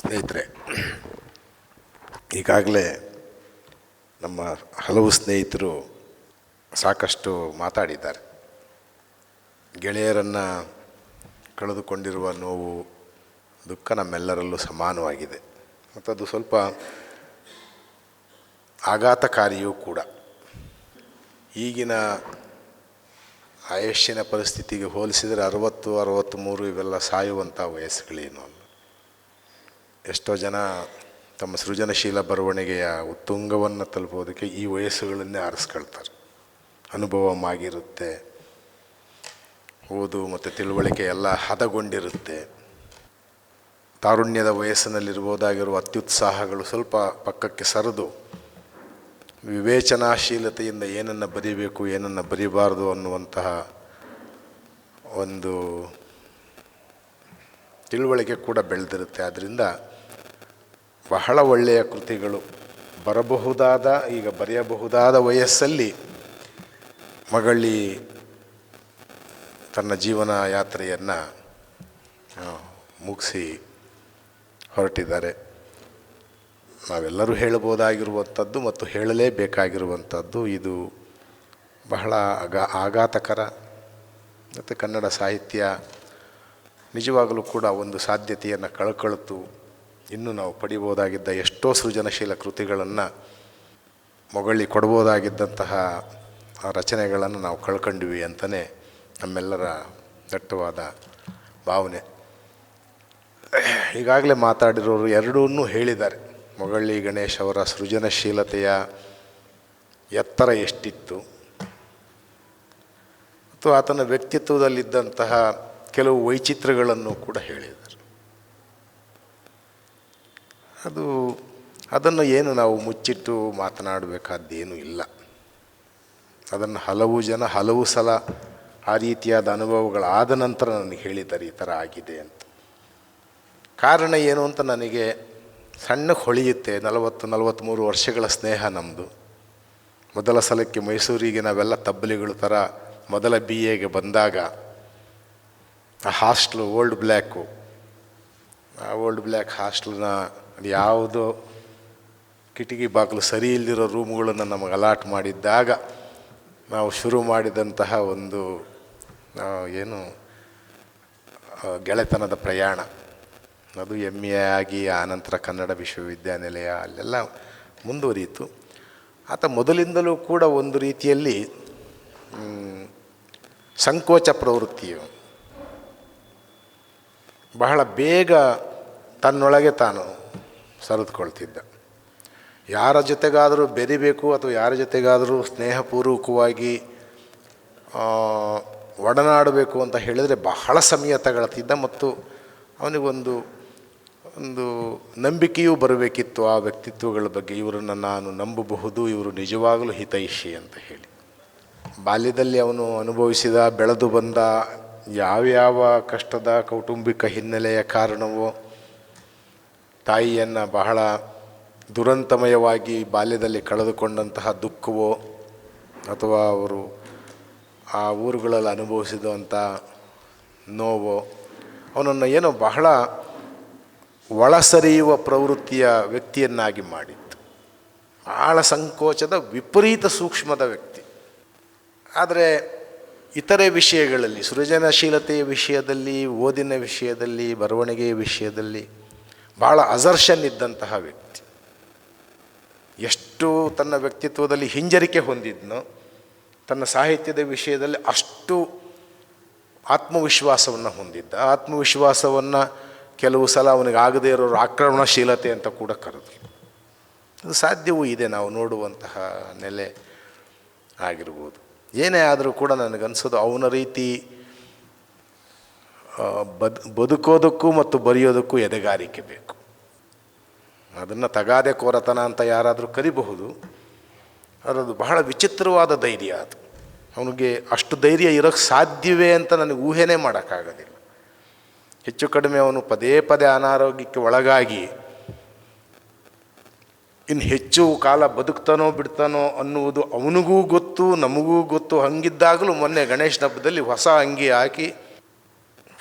ಸ್ನೇಹಿತರೆ, ಈಗಾಗಲೇ ನಮ್ಮ ಹಲವು ಸ್ನೇಹಿತರು ಸಾಕಷ್ಟು ಮಾತಾಡಿದ್ದಾರೆ. ಗೆಳೆಯರನ್ನು ಕಳೆದುಕೊಂಡಿರುವ ನೋವು ದುಃಖ ನಮ್ಮೆಲ್ಲರಲ್ಲೂ ಸಮಾನವಾಗಿದೆ. ಮತ್ತು ಅದು ಸ್ವಲ್ಪ ಆಘಾತಕಾರಿಯೂ ಕೂಡ. ಈಗಿನ ಆಯುಷ್ಯನ ಪರಿಸ್ಥಿತಿಗೆ ಹೋಲಿಸಿದರೆ ಅರವತ್ತು ಅರವತ್ತ್ಮೂರು ಇವೆಲ್ಲ ಸಾಯುವಂಥ ವಯಸ್ಸುಗಳೇನು ಅಲ್ಲ. ಎಷ್ಟೋ ಜನ ತಮ್ಮ ಸೃಜನಶೀಲ ಬರವಣಿಗೆಯ ಉತ್ತುಂಗವನ್ನು ತಲುಪೋದಕ್ಕೆ ಈ ವಯಸ್ಸುಗಳನ್ನೇ ಆರಿಸ್ಕೊಳ್ತಾರೆ. ಅನುಭವ ಆಗಿರುತ್ತೆ ಓದು ಮತ್ತು ತಿಳುವಳಿಕೆ ಎಲ್ಲ ಹದಗೊಂಡಿರುತ್ತೆ. ತಾರುಣ್ಯದ ವಯಸ್ಸಿನಲ್ಲಿರ್ಬೋದಾಗಿರುವ ಅತ್ಯುತ್ಸಾಹಗಳು ಸ್ವಲ್ಪ ಪಕ್ಕಕ್ಕೆ ಸರಿದು. ವಿವೇಚನಾಶೀಲತೆಯಿಂದ ಏನನ್ನು ಬರೀಬೇಕು, ಏನನ್ನು ಬರೀಬಾರ್ದು ಅನ್ನುವಂತಹ ಒಂದು ತಿಳುವಳಿಕೆ ಕೂಡ ಬೆಳೆದಿರುತ್ತೆ. ಆದ್ದರಿಂದ ಬಹಳ ಒಳ್ಳೆಯ ಕೃತಿಗಳು ಬರಬಹುದಾದ, ಈಗ ಬರೆಯಬಹುದಾದ ವಯಸ್ಸಲ್ಲಿ ಮಗಳಿ ತನ್ನ ಜೀವನ ಯಾತ್ರೆಯನ್ನು ಮುಗಿಸಿ ಹೊರಟಿದ್ದಾರೆ. ನಾವೆಲ್ಲರೂ ಹೇಳಬಹುದಾಗಿರುವಂಥದ್ದು ಮತ್ತು ಹೇಳಲೇಬೇಕಾಗಿರುವಂಥದ್ದು ಇದು ಬಹಳ ಅಗ ಆಘಾತಕರ. ಮತ್ತು ಕನ್ನಡ ಸಾಹಿತ್ಯ ನಿಜವಾಗಲೂ ಕೂಡ ಒಂದು ಸಾಧ್ಯತೆಯನ್ನು ಕಳ್ಕೊಳ್ತು. ಇನ್ನೂ ನಾವು ಪಡಿಬೋದಾಗಿದ್ದ ಎಷ್ಟೋ ಸೃಜನಶೀಲ ಕೃತಿಗಳನ್ನು ಮೊಗಳಿ ಕೊಡ್ಬೋದಾಗಿದ್ದಂತಹ ರಚನೆಗಳನ್ನು ನಾವು ಕಳ್ಕೊಂಡ್ವಿ ಅಂತಲೇ ನಮ್ಮೆಲ್ಲರ ದಟ್ಟವಾದ ಭಾವನೆ. ಈಗಾಗಲೇ ಮಾತಾಡಿರೋರು ಎರಡೂ ಹೇಳಿದ್ದಾರೆ. ಮೊಗಳ್ಳಿ ಗಣೇಶ್ ಅವರ ಸೃಜನಶೀಲತೆಯ ಎತ್ತರ ಎಷ್ಟಿತ್ತು? ಮತ್ತು ಆತನ ವ್ಯಕ್ತಿತ್ವದಲ್ಲಿದ್ದಂತಹ ಕೆಲವು ವೈಚಿತ್ರ್ಯಗಳನ್ನು ಕೂಡ ಹೇಳಿದ್ದಾರೆ. ಅದು, ಅದನ್ನು ಏನು ನಾವು ಮುಚ್ಚಿಟ್ಟು ಮಾತನಾಡಬೇಕಾದ್ದೇನು ಇಲ್ಲ. ಅದನ್ನು ಹಲವು ಜನ, ಹಲವು ಸಲ ಆ ರೀತಿಯಾದ ಅನುಭವಗಳಾದ ನಂತರ ನನಗೆ ಹೇಳಿದ್ದಾರೆ ಈ ಥರ ಆಗಿದೆ ಅಂತ. ಕಾರಣ ಏನು ಅಂತ ನನಗೆ ಸಣ್ಣಕ್ಕೆ ಹೊಳೆಯುತ್ತೆ, ನಲವತ್ತು ನಲವತ್ತ್ಮೂರು ವರ್ಷಗಳ ಸ್ನೇಹ ನಮ್ಮದು ಮೊದಲ ಸಲಕ್ಕೆ ಮೈಸೂರಿಗೆ ನಾವೆಲ್ಲ ತಬ್ಬಲಿಗಳು ಥರ ಮೊದಲ ಬಿ ಎಗೆ ಬಂದಾಗ ಆ ಹಾಸ್ಟ್ಲು, ಓಲ್ಡ್ ಬ್ಲ್ಯಾಕು, ಆ ಓಲ್ಡ್ ಬ್ಲ್ಯಾಕ್ ಹಾಸ್ಟ್ಲನ್ನ ಅದು ಯಾವುದೋ ಕಿಟಕಿ ಬಾಗಿಲು ಸರಿ ಇಲ್ದಿರೋ ರೂಮ್ಗಳನ್ನು ನಮಗೆ ಅಲಾಟ್ ಮಾಡಿದ್ದಾಗ ನಾವು ಶುರು ಮಾಡಿದಂತಹ ಒಂದು ಏನು ಗೆಳೆತನದ ಪ್ರಯಾಣ. ಅದು ಎಂ ಎ ಆಗಿ ಆನಂತರ ಕನ್ನಡ ವಿಶ್ವವಿದ್ಯಾನಿಲಯ ಅಲ್ಲೆಲ್ಲ ಮುಂದುವರಿಯಿತು. ಆತ ಮೊದಲಿಂದಲೂ ಕೂಡ ಒಂದು ರೀತಿಯಲ್ಲಿ ಸಂಕೋಚ ಪ್ರವೃತ್ತಿಯು. ಬಹಳ ಬೇಗ ತನ್ನೊಳಗೆ ತಾನು ಸರಿದುಕೊಳ್ತಿದ್ದ. ಯಾರ ಜೊತೆಗಾದರೂ ಬೆರಿಬೇಕು ಅಥವಾ ಯಾರ ಜೊತೆಗಾದರೂ ಸ್ನೇಹಪೂರ್ವಕವಾಗಿ ಒಡನಾಡಬೇಕು ಅಂತ ಹೇಳಿದರೆ ಬಹಳ ಸಮಯ ತಗೊಳ್ತಿದ್ದ ಮತ್ತು ಅವನಿಗೊಂದು, ಒಂದು ನಂಬಿಕೆಯೂ ಬರಬೇಕಿತ್ತು ಆ ವ್ಯಕ್ತಿತ್ವಗಳ ಬಗ್ಗೆ. ಇವರನ್ನು ನಾನು ನಂಬಬಹುದು, ಇವರು ನಿಜವಾಗಲೂ ಹಿತೈಷಿ ಅಂತ ಹೇಳಿ. ಬಾಲ್ಯದಲ್ಲಿ ಅವನು ಅನುಭವಿಸಿದ, ಬೆಳೆದು ಬಂದ, ಯಾವ್ಯಾವ ಕಷ್ಟದ, ಕೌಟುಂಬಿಕ ಹಿನ್ನೆಲೆಯ ಕಾರಣವೋ ತಾಯಿಯನ್ನು ಬಹಳ ದುರಂತಮಯವಾಗಿ ಬಾಲ್ಯದಲ್ಲಿ ಕಳೆದುಕೊಂಡಂತಹ ದುಃಖವೋ ಅಥವಾ ಅವರು ಆ ಊರುಗಳಲ್ಲಿ ಅನುಭವಿಸಿದಂಥ ನೋವೋ, ಅವನನ್ನು ಏನೋ ಬಹಳ ಒಳಸರಿಯುವ ಪ್ರವೃತ್ತಿಯ ವ್ಯಕ್ತಿಯನ್ನಾಗಿ ಮಾಡಿತ್ತು. ಬಹಳ ಸಂಕೋಚದ ವಿಪರೀತ ಸೂಕ್ಷ್ಮದ ವ್ಯಕ್ತಿ. ಆದರೆ ಇತರೆ ವಿಷಯಗಳಲ್ಲಿ, ಸೃಜನಶೀಲತೆಯ ವಿಷಯದಲ್ಲಿ, ಓದಿನ ವಿಷಯದಲ್ಲಿ, ಬರವಣಿಗೆಯ ವಿಷಯದಲ್ಲಿ ಭಾಳ ಅಸರ್ಷನ್ ಇದ್ದಂತಹ ವ್ಯಕ್ತಿ. ಎಷ್ಟು ತನ್ನ ವ್ಯಕ್ತಿತ್ವದಲ್ಲಿ ಹಿಂಜರಿಕೆ ಹೊಂದಿದ್ನೋ, ತನ್ನ ಸಾಹಿತ್ಯದ ವಿಷಯದಲ್ಲಿ ಅಷ್ಟು ಆತ್ಮವಿಶ್ವಾಸವನ್ನು ಹೊಂದಿದ್ದ. ಆತ್ಮವಿಶ್ವಾಸವನ್ನು ಕೆಲವು ಸಲ ಅವನಿಗೆ ಆಗದೇ ಇರೋರು ಆಕ್ರಮಣಶೀಲತೆ ಅಂತ ಕೂಡ ಕರೆದ್ರು. ಅದು ಸಾಧ್ಯವೂ ಇದೆ, ನಾವು ನೋಡುವಂತಹ ನೆಲೆ ಆಗಿರ್ಬೋದು. ಏನೇ ಆದರೂ ಕೂಡ ನನಗನ್ಸೋದು ಅವನ ರೀತಿ ಬದ್, ಬದುಕೋದಕ್ಕೂ ಮತ್ತು ಬರೆಯೋದಕ್ಕೂ ಎದೆಗಾರಿಕೆ ಬೇಕು. ಅದನ್ನು ತಗಾದೆ ಕೋರತನ ಅಂತ ಯಾರಾದರೂ ಕರಿಬಹುದು ಅದರದು ಅದು ಬಹಳ ವಿಚಿತ್ರವಾದ ಧೈರ್ಯ ಅದು. ಅವನಿಗೆ ಅಷ್ಟು ಧೈರ್ಯ ಇರೋಕ್ಕೆ ಸಾಧ್ಯವೇ ಅಂತ ನನಗೆ ಊಹೆನೇ ಮಾಡೋಕ್ಕಾಗೋದಿಲ್ಲ. ಹೆಚ್ಚು ಕಡಿಮೆ ಅವನು ಪದೇ ಪದೇ ಅನಾರೋಗ್ಯಕ್ಕೆ ಒಳಗಾಗಿ ಇನ್ನು ಹೆಚ್ಚು ಕಾಲ ಬದುಕ್ತಾನೋ ಬಿಡ್ತಾನೋ ಅನ್ನುವುದು ಅವನಿಗೂ ಗೊತ್ತು, ನಮಗೂ ಗೊತ್ತು. ಹಂಗಿದ್ದಾಗಲೂ ಮೊನ್ನೆ ಗಣೇಶನ ಹಬ್ಬದಲ್ಲಿ ಹೊಸ ಅಂಗಿ ಹಾಕಿ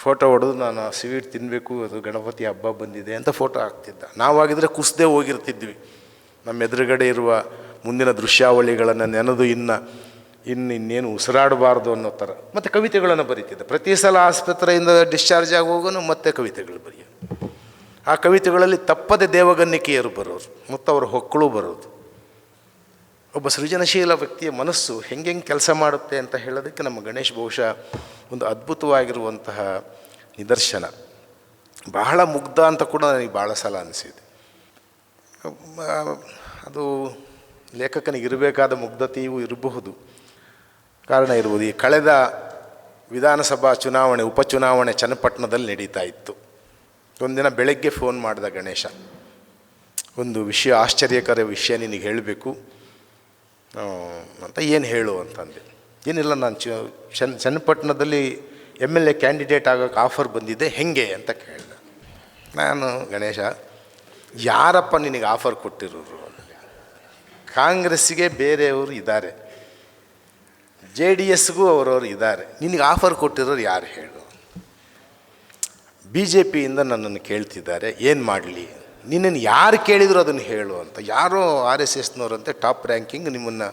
ಫೋಟೋ ಹೊಡೆದು ನಾನು ಸ್ವೀಟ್ ತಿನ್ನಬೇಕು ಅದು ಗಣಪತಿ ಹಬ್ಬ ಬಂದಿದೆ ಅಂತ ಫೋಟೋ ಹಾಕ್ತಿದ್ದ. ನಾವಾಗಿದ್ದರೆ ಕುಸ್ದೇ ಹೋಗಿರ್ತಿದ್ವಿ. ನಮ್ಮ ಎದುರುಗಡೆ ಇರುವ ಮುಂದಿನ ದೃಶ್ಯಾವಳಿಗಳನ್ನು ನೆನೆದು ಇನ್ನು ಇನ್ನು ಇನ್ನೇನು ಉಸಿರಾಡಬಾರ್ದು ಅನ್ನೋ ಥರ. ಮತ್ತು ಕವಿತೆಗಳನ್ನು ಬರೀತಿದ್ದೆ. ಪ್ರತಿ ಸಲ ಆಸ್ಪತ್ರೆಯಿಂದ ಡಿಸ್ಚಾರ್ಜ್ ಆಗಿ ಮತ್ತೆ ಕವಿತೆಗಳು ಬರೆಯೋದು. ಆ ಕವಿತೆಗಳಲ್ಲಿ ತಪ್ಪದೆ ದೇವಗನ್ನಿಕೆಯರು ಬರೋರು ಮತ್ತು ಅವರ ಹೊಕ್ಕಳು ಬರೋದು. ಒಬ್ಬ ಸೃಜನಶೀಲ ವ್ಯಕ್ತಿಯ ಮನಸ್ಸು ಹೆಂಗೆ ಕೆಲಸ ಮಾಡುತ್ತೆ ಅಂತ ಹೇಳೋದಕ್ಕೆ ನಮ್ಮ ಗಣೇಶ್ ಬಹುಶಃ ಒಂದು ಅದ್ಭುತವಾಗಿರುವಂತಹ ನಿದರ್ಶನ. ಬಹಳ ಮುಗ್ಧ ಅಂತ ಕೂಡ ನನಗೆ ಭಾಳ ಸಲ ಅನಿಸಿದೆ. ಅದು ಲೇಖಕನಿಗೆ ಇರಬೇಕಾದ ಮುಗ್ಧತೆಯೂ ಇರಬಹುದು. ಕಾರಣ ಇರ್ಬೋದು, ಈ ಕಳೆದ ವಿಧಾನಸಭಾ ಚುನಾವಣೆ, ಉಪಚುನಾವಣೆ ಚನ್ನಪಟ್ಟಣದಲ್ಲಿ ನಡೀತಾ ಇತ್ತು. ಒಂದಿನ ಬೆಳಗ್ಗೆ ಫೋನ್ ಮಾಡಿದ ಗಣೇಶ, ಒಂದು ವಿಷಯ, ಆಶ್ಚರ್ಯಕರ ವಿಷಯ ನಿನಗೆ ಹೇಳಬೇಕು. ಅಂತ ಏನು ಹೇಳು ಅಂತಂದೆ. ಏನಿಲ್ಲ, ನಾನು ಚ, ಚನ್, ಚನ್ನಪಟ್ಟಣದಲ್ಲಿ ಎಂ ಎಲ್ ಎ ಕ್ಯಾಂಡಿಡೇಟ್ ಆಗೋಕ್ಕೆ ಆಫರ್ ಬಂದಿದೆ, ಹೆಂಗೆ ಅಂತ ಕೇಳಿದೆ. ನಾನು, ಗಣೇಶ, ಯಾರಪ್ಪ ನಿನಗೆ ಆಫರ್ ಕೊಟ್ಟಿರೋರು. ಕಾಂಗ್ರೆಸ್ಸಿಗೆ ಬೇರೆಯವರು ಇದ್ದಾರೆ. ಜೆ ಡಿ ಎಸ್ಗೂ ಅವರವರು ಇದ್ದಾರೆ. ನಿನಗೆ ಆಫರ್ ಕೊಟ್ಟಿರೋರು ಯಾರು ಹೇಳು? ಬಿ ಜೆ ಪಿಯಿಂದ ನನ್ನನ್ನು ಕೇಳ್ತಿದ್ದಾರೆ, ಏನು ಮಾಡಲಿ? ನಿನ್ನನ್ನು ಯಾರು ಕೇಳಿದ್ರು ಅದನ್ನು ಹೇಳು ಅಂತ. ಯಾರೋ ಆರ್ ಎಸ್ ಎಸ್ನವರಂತೆ ಟಾಪ್ ರ್ಯಾಂಕಿಂಗ್ ನಿಮ್ಮನ್ನು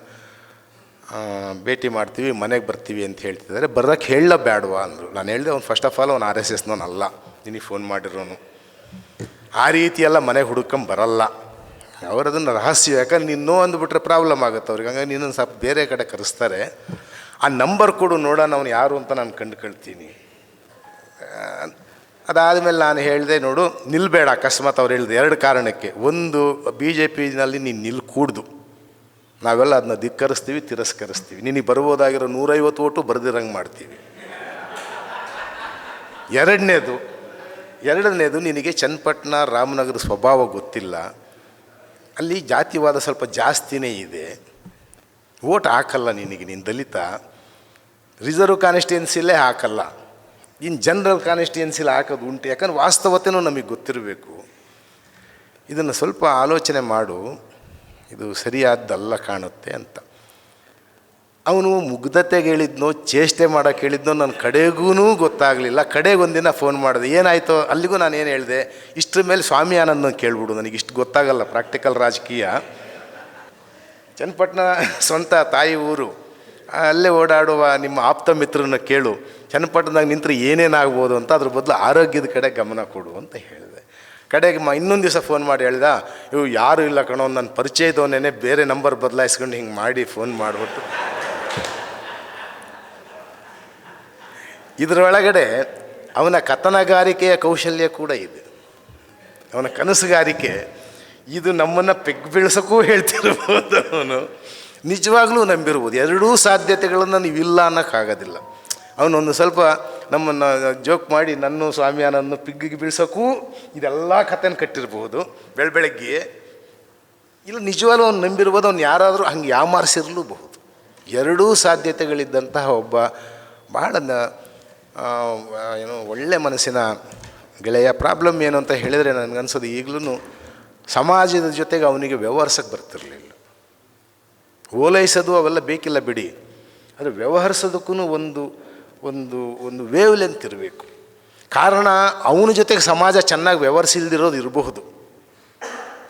ಭೇಟಿ ಮಾಡ್ತೀವಿ, ಮನೆಗೆ ಬರ್ತೀವಿ ಅಂತ ಹೇಳ್ತಿದ್ದಾರೆ. ಬರೋಕ್ಕೆ ಹೇಳಲ್ಲ ಬೇಡವಾ ಅಂದರು. ನಾನು ಹೇಳಿದೆ, ಅವ್ನು ಫಸ್ಟ್ ಆಫ್ ಆಲ್ ಅವ್ನು ಆರ್ ಎಸ್ ಎಸ್ನವನಲ್ಲ ನಿನಗೆ ಫೋನ್ ಮಾಡಿರೋನು. ಆ ರೀತಿಯೆಲ್ಲ ಮನೆಗೆ ಹುಡುಕಂಬ ಬರಲ್ಲ. ಅವ್ರು ಅದನ್ನು ರಹಸ್ಯ, ಯಾಕಂದ್ರೆ ನೀನು ನೋ ಅಂದ್ಬಿಟ್ರೆ ಪ್ರಾಬ್ಲಮ್ ಆಗುತ್ತೆ ಅವ್ರಿಗೆ. ಹಂಗಾಗಿ ನಿನ್ನನ್ನು ಸ್ವಲ್ಪ ಬೇರೆ ಕಡೆ ಕರೆಸ್ತಾರೆ. ಆ ನಂಬರ್ ಕೊಡು ನೋಡೋಣ ಅವ್ನು ಯಾರು ಅಂತ ನಾನು ಕಂಡುಕೊಳ್ತೀನಿ. ಅದಾದಮೇಲೆ ನಾನು ಹೇಳಿದೆ, ನೋಡು ನಿಲ್ಲಬೇಡ ಅಕಸ್ಮಾತ್ ಅವ್ರು ಹೇಳಿದೆ ಎರಡು ಕಾರಣಕ್ಕೆ. ಒಂದು ಬಿ ಜೆ ಪಿನಲ್ಲಿ ನೀನು ನಿಲ್ ಕೂಡ್ದು. ನಾವೆಲ್ಲ ಅದನ್ನ ಧಿಕ್ಕರಿಸ್ತೀವಿ, ತಿರಸ್ಕರಿಸ್ತೀವಿ. ನಿನಗೆ ಬರ್ಬೋದಾಗಿರೋ ನೂರೈವತ್ತು ಓಟು ಬರೆದಿರಂಗೆ ಮಾಡ್ತೀವಿ. ಎರಡನೇದು ಎರಡನೇದು ನಿನಗೆ ಚನ್ನಪಟ್ಟಣ, ರಾಮನಗರ ಸ್ವಭಾವ ಗೊತ್ತಿಲ್ಲ. ಅಲ್ಲಿ ಜಾತಿವಾದ ಸ್ವಲ್ಪ ಜಾಸ್ತಿನೇ ಇದೆ. ಓಟ್ ಹಾಕಲ್ಲ ನಿನಗೆ, ನೀನು ದಲಿತ. ರಿಸರ್ವ್ ಕಾನ್ಸ್ಟಿಟ್ಯೂನ್ಸಿಲೇ ಹಾಕಲ್ಲ. ಇನ್ನು ಜನರಲ್ ಕಾನ್ಸ್ಟಿಟ್ಯೂನ್ಸಿಲಿ ಹಾಕೋದು ಉಂಟು. ಯಾಕಂದ್ರೆ ವಾಸ್ತವತೆಯೂ ನಮಗೆ ಗೊತ್ತಿರಬೇಕು. ಇದನ್ನು ಸ್ವಲ್ಪ ಆಲೋಚನೆ ಮಾಡು. ಇದು ಸರಿಯಾದ್ದಲ್ಲ ಕಾಣುತ್ತೆ ಅಂತ. ಅವನು ಮುಗ್ಧತೆಗೆ ಹೇಳಿದ್ನೋ, ಚೇಷ್ಟೆ ಮಾಡೋಕ್ಕೆ ಹೇಳಿದ್ನೋ ನನ್ನ ಕಡೆಗೂ ಗೊತ್ತಾಗಲಿಲ್ಲ. ಕಡೆಗೊಂದಿನ ಫೋನ್ ಮಾಡಿದೆ, ಏನಾಯಿತು? ಅಲ್ಲಿಗೂ ನಾನು ಏನು ಹೇಳಿದೆ? ಇಷ್ಟರ ಮೇಲೆ ಸ್ವಾಮಿ ಆನಂದನ ಕೇಳ್ಬಿಡು, ನನಗೆ ಇಷ್ಟು ಗೊತ್ತಾಗಲ್ಲ ಪ್ರಾಕ್ಟಿಕಲ್ ರಾಜಕೀಯ. ಚನ್ನಪಟ್ಟಣ ಸ್ವಂತ ತಾಯಿ ಊರು. ಅಲ್ಲೇ ಓಡಾಡುವ ನಿಮ್ಮ ಆಪ್ತ ಮಿತ್ರನ ಕೇಳು. ಚನ್ನಪಟ್ಟಣದಾಗ ನಿಂತರೆ ಏನೇನಾಗ್ಬೋದು ಅಂತ ಅದ್ರ ಬದಲು ಆರೋಗ್ಯದ ಕಡೆ ಗಮನ ಕೊಡು ಅಂತ ಹೇಳಿದೆ. ಕಡೆಗೆ ಮ ಇನ್ನೊಂದು ದಿವಸ ಫೋನ್ ಮಾಡಿ ಹೇಳಿದ, ಇವು ಯಾರು ಇಲ್ಲ ಕಣೋ ನನ್ನ ಪರಿಚಯದವನೇ ಬೇರೆ ನಂಬರ್ ಬದಲಾಯಿಸ್ಕೊಂಡು ಹಿಂಗೆ ಮಾಡಿ ಫೋನ್ ಮಾಡಿಬಿಟ್ಟು. ಇದರೊಳಗಡೆ ಅವನ ಕಥನಗಾರಿಕೆಯ ಕೌಶಲ್ಯ ಕೂಡ ಇದೆ. ಅವನ ಕನಸುಗಾರಿಕೆ, ಇದು ನಮ್ಮನ್ನು ಪೆಗ್ ಬೀಳ್ಸೋಕ್ಕೂ ಹೇಳ್ತಿರ್ಬೋದು ಅವನು. ನಿಜವಾಗ್ಲೂ ನಂಬಿರ್ಬೋದು. ಎರಡೂ ಸಾಧ್ಯತೆಗಳನ್ನು ನೀವು ಇಲ್ಲ ಅನ್ನೋಕ್ಕಾಗೋದಿಲ್ಲ. ಅವನೊಂದು ಸ್ವಲ್ಪ ನಮ್ಮನ್ನು ಜೋಕ್ ಮಾಡಿ ನನ್ನ ಸ್ವಾಮಿ ಸ್ವಾಮಿಯಾನನ್ನು ಪಿಗ್ಗಿಗೆ ಬೀಳ್ಸೋಕ್ಕೂ ಇದೆಲ್ಲ ಕಥೆನ ಕಟ್ಟಿರಬಹುದು. ಬೆಳ ಬೆಳಗ್ಗೆ ಇಲ್ಲ ನಿಜವಾಗ್ಲೂ ಅವ್ನು ನಂಬಿರ್ಬೋದು, ಅವ್ನು ಯಾರಾದರೂ ಹಂಗೆ ಯಾಮಾರಿಸಿರಲೂಬಹುದು. ಎರಡೂ ಸಾಧ್ಯತೆಗಳಿದ್ದಂತಹ ಒಬ್ಬ ಬಹಳ ಏನು ಒಳ್ಳೆ ಮನಸ್ಸಿನ ಗೆಳೆಯ. ಪ್ರಾಬ್ಲಮ್ ಏನು ಅಂತ ಹೇಳಿದರೆ ನನಗನ್ಸೋದು ಈಗಲೂ ಸಮಾಜದ ಜೊತೆಗೆ ಅವನಿಗೆ ವ್ಯವಹರಿಸಕ್ಕೆ ಬರ್ತಿರಲಿಲ್ಲ. ಓಲೈಸೋದು ಅವೆಲ್ಲ ಬೇಕಿಲ್ಲ ಬಿಡಿ. ಆದರೆ ವ್ಯವಹರಿಸೋದಕ್ಕೂ ಒಂದು ಒಂದು ಒಂದು ವೇವ್ ಲೆಂತ್ ಇರಬೇಕು. ಕಾರಣ ಅವನ ಜೊತೆಗೆ ಸಮಾಜ ಚೆನ್ನಾಗಿ ವ್ಯವಹರಿಸಿಲ್ದಿರೋದು ಇರಬಹುದು.